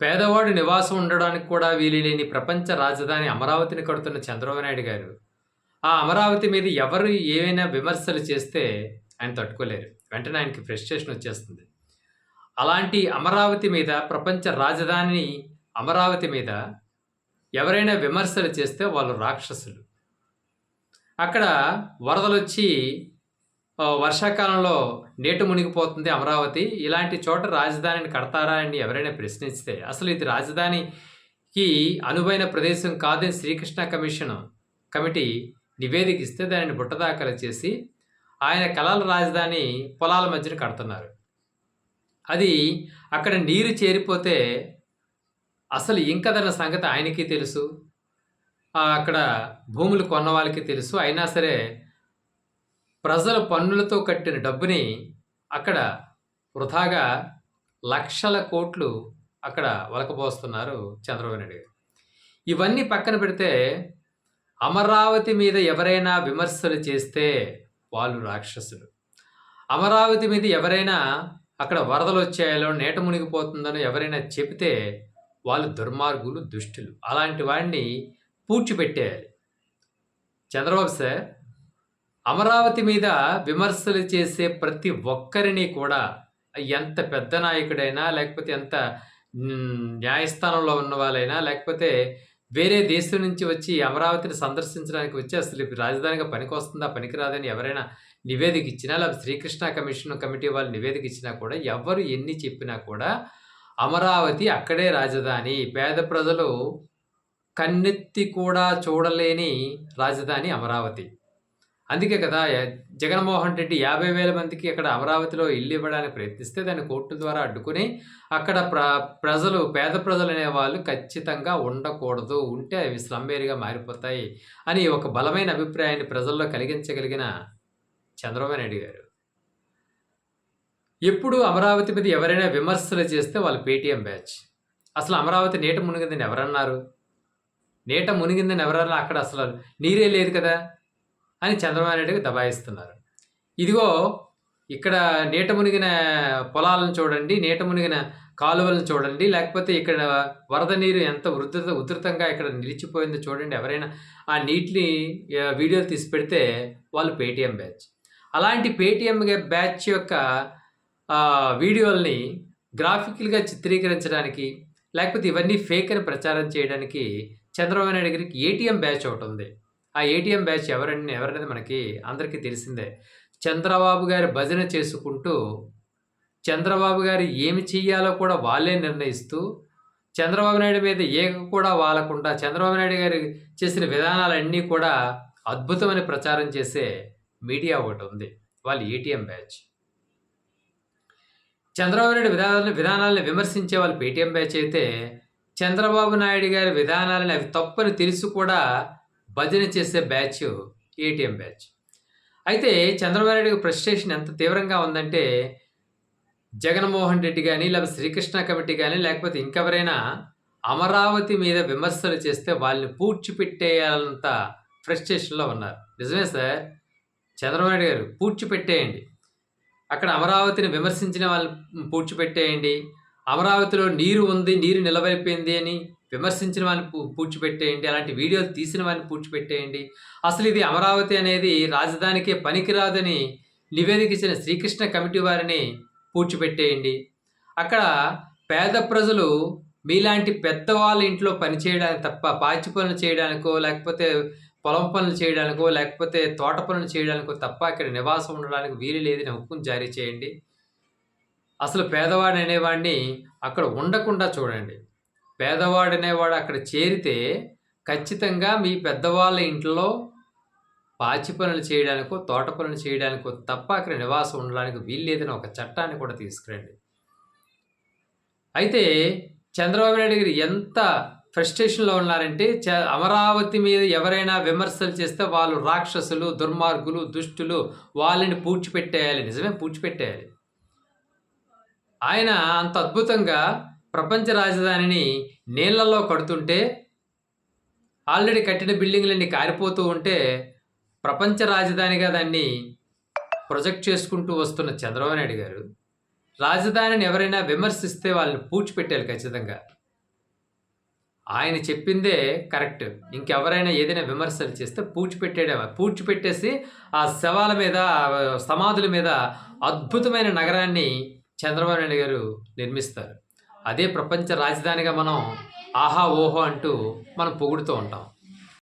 పేదవాడు నివాసం ఉండడానికి కూడా వీలులేని ప్రపంచ రాజధాని అమరావతిని కడుతున్న చంద్రబాబు నాయుడు గారు. ఆ అమరావతి మీద ఎవరు ఏవైనా విమర్శలు చేస్తే ఆయన తట్టుకోలేరు. వెంటనే ఆయనకి ఫ్రస్ట్రేషన్ వచ్చేస్తుంది. అలాంటి అమరావతి మీద ప్రపంచ రాజధాని అమరావతి మీద ఎవరైనా విమర్శలు చేస్తే వాళ్ళు రాక్షసులు. అక్కడ వరదలు వచ్చి వర్షాకాలంలో నేటు మునిగిపోతుంది అమరావతి. ఇలాంటి చోట రాజధానిని కడతారా అని ఎవరైనా ప్రశ్నిస్తే అసలు ఇది రాజధానికి అనువైన ప్రదేశం కాదని శ్రీకృష్ణ కమిషన్ కమిటీ నివేదిక ఇస్తే దానిని బుట్టదాఖలు చేసి ఆయన కళల రాజధాని పొలాల మధ్యన కడుతున్నారు. అది అక్కడ నీరు చేరిపోతే అసలు ఇంకదన్న సంగతి ఆయనకి తెలుసు. అక్కడ భూములు కొన్న వాళ్ళకి తెలుసు. అయినా సరే ప్రజల పన్నులతో కట్టిన డబ్బుని అక్కడ వృధాగా లక్షల కోట్లు అక్కడ వలకబోస్తున్నారు చంద్రబాబు నాయుడు గారు. ఇవన్నీ పక్కన పెడితే అమరావతి మీద ఎవరైనా విమర్శలు చేస్తే వాళ్ళు రాక్షసులు. అమరావతి మీద ఎవరైనా అక్కడ వరదలు వచ్చాయలో నీట మునిగిపోతుందనో ఎవరైనా చెబితే వాళ్ళు దుర్మార్గులు దుష్టులు. అలాంటి వాడిని పూడ్చిపెట్టేయాలి. చంద్రబాబు సార్ అమరావతి మీద విమర్శలు చేసే ప్రతి ఒక్కరిని కూడా ఎంత పెద్ద నాయకుడైనా లేకపోతే ఎంత న్యాయస్థానంలో ఉన్న వాళ్ళైనా లేకపోతే వేరే దేశం నుంచి వచ్చి అమరావతిని సందర్శించడానికి వచ్చి అసలు రాజధానిగా పనికొస్తుందా పనికిరాదని ఎవరైనా నివేదిక ఇచ్చినా లేకపోతే శ్రీకృష్ణ కమిషన్ కమిటీ వాళ్ళు నివేదిక ఇచ్చినా కూడా ఎవరు ఎన్ని చెప్పినా కూడా అమరావతి అక్కడే రాజధాని. పేద ప్రజలు కన్నెత్తి కూడా చూడలేని రాజధాని అమరావతి. అందుకే కదా జగన్మోహన్ రెడ్డి యాభై వేల మందికి అక్కడ అమరావతిలో ఇల్లు ఇవ్వడానికి ప్రయత్నిస్తే దాన్ని కోర్టు ద్వారా అడ్డుకుని అక్కడ ప్ర ప్రజలు పేద ప్రజలు అనేవాళ్ళు ఖచ్చితంగా ఉండకూడదు. ఉంటే అవి స్లమ్ ఏరియాగా మారిపోతాయి అని ఒక బలమైన అభిప్రాయాన్ని ప్రజల్లో కలిగించగలిగిన చంద్రబాబు నాయుడు గారు. ఎప్పుడు అమరావతి మీద ఎవరైనా విమర్శలు చేస్తే వాళ్ళు పేటీఎం బ్యాచ్. అసలు అమరావతి నీట మునిగిందని ఎవరన్నారు? నీట మునిగిందని ఎవరన్నా అక్కడ అసలు నీరే లేదు కదా? అని చంద్రబాబు నాయుడుకి దబాయిస్తున్నారు. ఇదిగో ఇక్కడ నీట మునిగిన పొలాలను చూడండి నీట మునిగిన కాలువలను చూడండి లేకపోతే ఇక్కడ వరద నీరు ఎంత ఉధృత ఉధృతంగా ఇక్కడ నిలిచిపోయిందో చూడండి. ఎవరైనా ఆ నీటిని వీడియోలు తీసి పెడితే వాళ్ళు పేటీఎం బ్యాచ్. అలాంటి పేటీఎం బ్యాచ్ యొక్క వీడియోల్ని గ్రాఫికల్గా చిత్రీకరించడానికి లేకపోతే ఇవన్నీ ఫేక్ అని ప్రచారం చేయడానికి చంద్రబాబు నాయుడు గారికి ఏటీఎం బ్యాచ్ ఒకటి ఉంది. ఆ ఏటీఎం బ్యాచ్ ఎవరని ఎవరనేది మనకి అందరికీ తెలిసిందే. చంద్రబాబు గారి భజన చేసుకుంటూ చంద్రబాబు గారు ఏమి చెయ్యాలో కూడా వాళ్ళే నిర్ణయిస్తూ చంద్రబాబు నాయుడు మీద ఏక కూడా వాలకుండా చంద్రబాబు నాయుడు గారు చేసిన విధానాలన్నీ కూడా అద్భుతమని ప్రచారం చేసే మీడియా ఒకటి ఉంది. వాళ్ళు ఏటీఎం బ్యాచ్. చంద్రబాబు నాయుడు విధానాలను విధానాలను విమర్శించే వాళ్ళు పేటీఎం బ్యాచ్ అయితే చంద్రబాబు నాయుడు గారి విధానాలని అవి తప్పని తెలుసు కూడా భజన చేసే బ్యాచ్ ఏటీఎం బ్యాచ్. అయితే చంద్రబాబు నాయుడు ఫ్రస్ట్రేషన్ ఎంత తీవ్రంగా ఉందంటే జగన్మోహన్ రెడ్డి కానీ లేకపోతే శ్రీకృష్ణ కమిటీ కానీ లేకపోతే ఇంకెవరైనా అమరావతి మీద విమర్శలు చేస్తే వాళ్ళని పూడ్చిపెట్టేయాలంత ఫ్రస్ట్రేషన్లో ఉన్నారు. నిజమే సార్? చంద్రబాబు నాయుడు గారు పూడ్చిపెట్టేయండి. అక్కడ అమరావతిని విమర్శించిన వాళ్ళని పూడ్చిపెట్టేయండి. అమరావతిలో నీరు ఉంది నీరు నిలవైపోయింది అని విమర్శించిన వారిని పూ పూడ్చిపెట్టేయండి అలాంటి వీడియోలు తీసిన వాడిని పూడ్చిపెట్టేయండి. అసలు ఇది అమరావతి అనేది రాజధానికే పనికిరాదని నివేదిక ఇచ్చిన శ్రీకృష్ణ కమిటీ వారిని పూడ్చిపెట్టేయండి. అక్కడ పేద ప్రజలు మీలాంటి పెద్దవాళ్ళ ఇంట్లో పని చేయడానికి తప్ప పాచి పనులు చేయడానికో లేకపోతే పొలం పనులు చేయడానికో లేకపోతే తోట పనులు చేయడానికో తప్ప ఇక్కడ నివాసం ఉండడానికి వీలు లేదని హుక్కుం జారీ చేయండి. అసలు పేదవాడు అనేవాడిని అక్కడ ఉండకుండా చూడండి. పేదవాడు అనేవాడు అక్కడ చేరితే ఖచ్చితంగా మీ పెద్దవాళ్ళ ఇంట్లో పాచి పనులు చేయడానికో తోట పనులు చేయడానికో తప్ప అక్కడ నివాసం ఉండడానికి వీల్లేదని ఒక చట్టాన్ని కూడా తీసుకురండి. అయితే చంద్రబాబు నాయుడు గారు ఎంత ఫ్రస్ట్రేషన్లో ఉన్నారంటే చ అమరావతి మీద ఎవరైనా విమర్శలు చేస్తే వాళ్ళు రాక్షసులు దుర్మార్గులు దుష్టులు వాళ్ళని పూడ్చిపెట్టేయాలి. నిజమే పూడ్చిపెట్టేయాలి. ఆయన అంత అద్భుతంగా ప్రపంచ రాజధానిని నీళ్ళలో కడుతుంటే ఆల్రెడీ కట్టిన బిల్డింగ్లన్నీ కారిపోతూ ఉంటే ప్రపంచ రాజధానిగా దాన్ని ప్రొజెక్ట్ చేసుకుంటూ వస్తున్న చంద్రబాబు నాయుడు గారు రాజధానిని ఎవరైనా విమర్శిస్తే వాళ్ళని పూడ్చిపెట్టాలి ఖచ్చితంగా. ఆయన చెప్పిందే కరెక్ట్. ఇంకెవరైనా ఏదైనా విమర్శలు చేస్తే పూడ్చిపెట్టేయడం పూడ్చిపెట్టేసి ఆ శవాల మీద సమాధుల మీద అద్భుతమైన నగరాన్ని చంద్రబాబు నాయుడు గారు నిర్మిస్తారు. అదే ప్రపంచ రాజధానిగా మనం ఆహా ఓహో అంటూ మనం పొగుడుతూ ఉంటాం.